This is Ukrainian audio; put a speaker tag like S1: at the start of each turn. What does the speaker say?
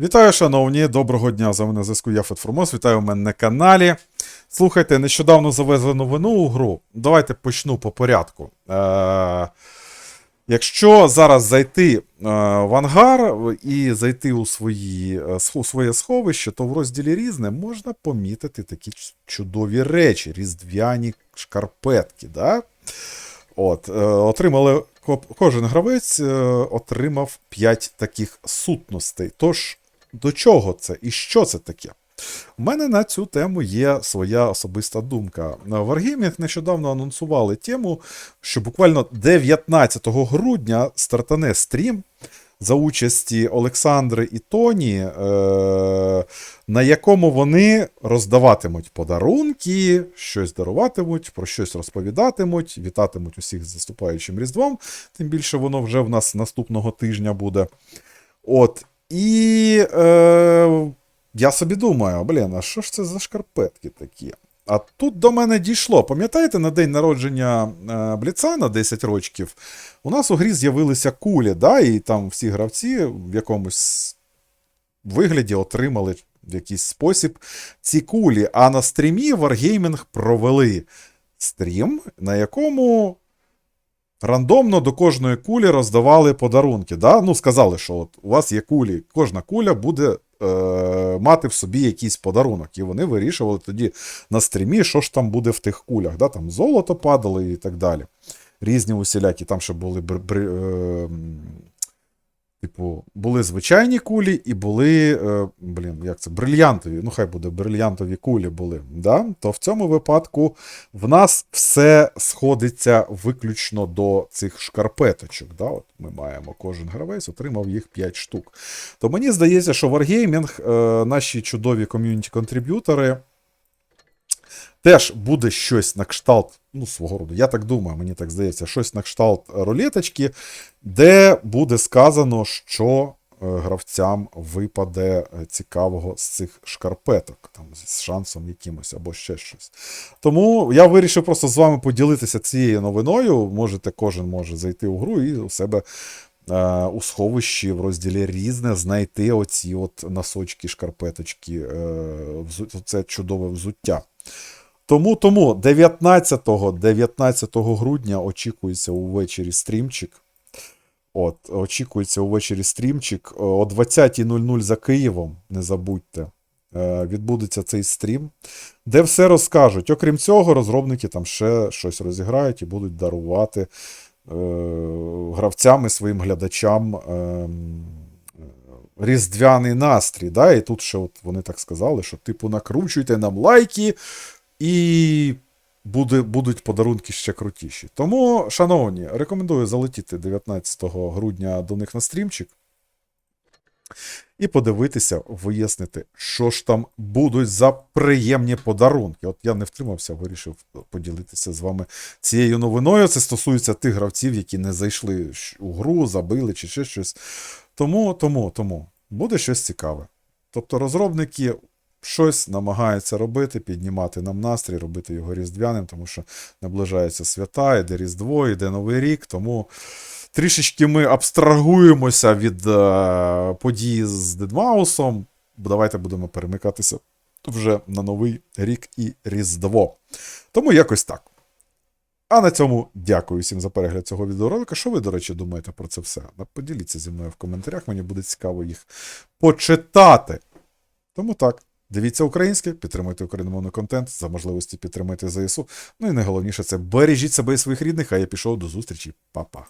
S1: Вітаю, шановні, доброго дня. За мене на зв'язку я Фетформос. Вітаю мене на каналі. Слухайте, нещодавно завезли новину у гру. Давайте почну по порядку. Е- якщо зараз зайти е- в ангар і зайти у, свої, е, у своє сховище, то в розділі різне можна помітити такі чудові речі, різдвяні шкарпетки. Да? От, е, отримали кожен гравець отримав 5 таких сутностей. Тож, до чого це і що це таке? У мене на цю тему є своя особиста думка. Wargaming нещодавно анонсували тему, що буквально 19 грудня стартане стрім за участі Олександри і Тоні, е, на якому вони роздаватимуть подарунки, щось даруватимуть, про щось розповідатимуть, вітатимуть усіх з заступаючим Різдвом. Тим більше воно вже в нас наступного тижня буде. От. І е, я собі думаю, блін, а що ж це за шкарпетки такі? А тут до мене дійшло. Пам'ятаєте, на день народження е, Бліца на 10 років у нас у грі з'явилися кулі, да, і там всі гравці в якомусь вигляді отримали в якийсь спосіб ці кулі. А на стрімі Wargaming провели стрім, на якому рандомно до кожної кулі роздавали подарунки. Да? Ну, сказали, що от у вас є кулі, кожна куля буде е, мати в собі якийсь подарунок. І вони вирішували тоді на стрімі, що ж там буде в тих кулях. Да? Там золото падало і так далі. Різні усілякі, там ще були бр- бр- е, Типу, були звичайні кулі і були, е, блін, як це, брильянтові, ну хай буде брильянтові кулі були. Да? То в цьому випадку в нас все сходиться виключно до цих шкарпеточок. Да? От ми маємо, кожен гравець отримав їх 5 штук. То мені здається, що Wargaming, е, наші чудові ком'юніті-контриб'ютори, теж буде щось на кшталт, ну, свого роду, я так думаю, мені так здається, щось на кшталт рулеточки, де буде сказано, що е, гравцям випаде е, цікавого з цих шкарпеток, там, з шансом якимось або ще щось. Тому я вирішив просто з вами поділитися цією новиною. Можете, кожен може зайти у гру і у себе. е, У сховищі в розділі різне знайти оці от носочки, шкарпеточки, це чудове взуття. Тому, тому 19, 19 грудня очікується увечері стрімчик. От, очікується увечері стрімчик. О 20.00 за Києвом, не забудьте. е, Відбудеться цей стрім, де все розкажуть. Окрім цього, розробники там ще щось розіграють і будуть дарувати е, гравцям і своїм глядачам ем, різдвяний настрій. Да? І тут ще от вони так сказали, що типу накручуйте нам лайки, і буде, будуть подарунки ще крутіші. Тому, шановні, рекомендую залетіти 19 грудня до них на стрімчик. І подивитися, вияснити, що ж там будуть за приємні подарунки. От я не втримався, вирішив поділитися з вами цією новиною. Це стосується тих гравців, які не зайшли у гру, забили чи ще щось. Тому, тому, тому буде щось цікаве. Тобто розробники щось намагаються робити, піднімати нам настрій, робити його різдвяним, тому що наближаються свята, йде Різдво, йде Новий рік, тому трішечки ми абстрагуємося від е, подій з Дедмаусом. Давайте будемо перемикатися вже на Новий рік і Різдво. Тому якось так. А на цьому дякую всім за перегляд цього відеоролика. Що ви, до речі, думаєте про це все? Поділіться зі мною в коментарях, мені буде цікаво їх почитати. Тому так, дивіться українське, підтримуйте україномовний контент, за можливості підтримайте ЗСУ. Ну і найголовніше це бережіть себе і своїх рідних, а я пішов до зустрічі. Па-па.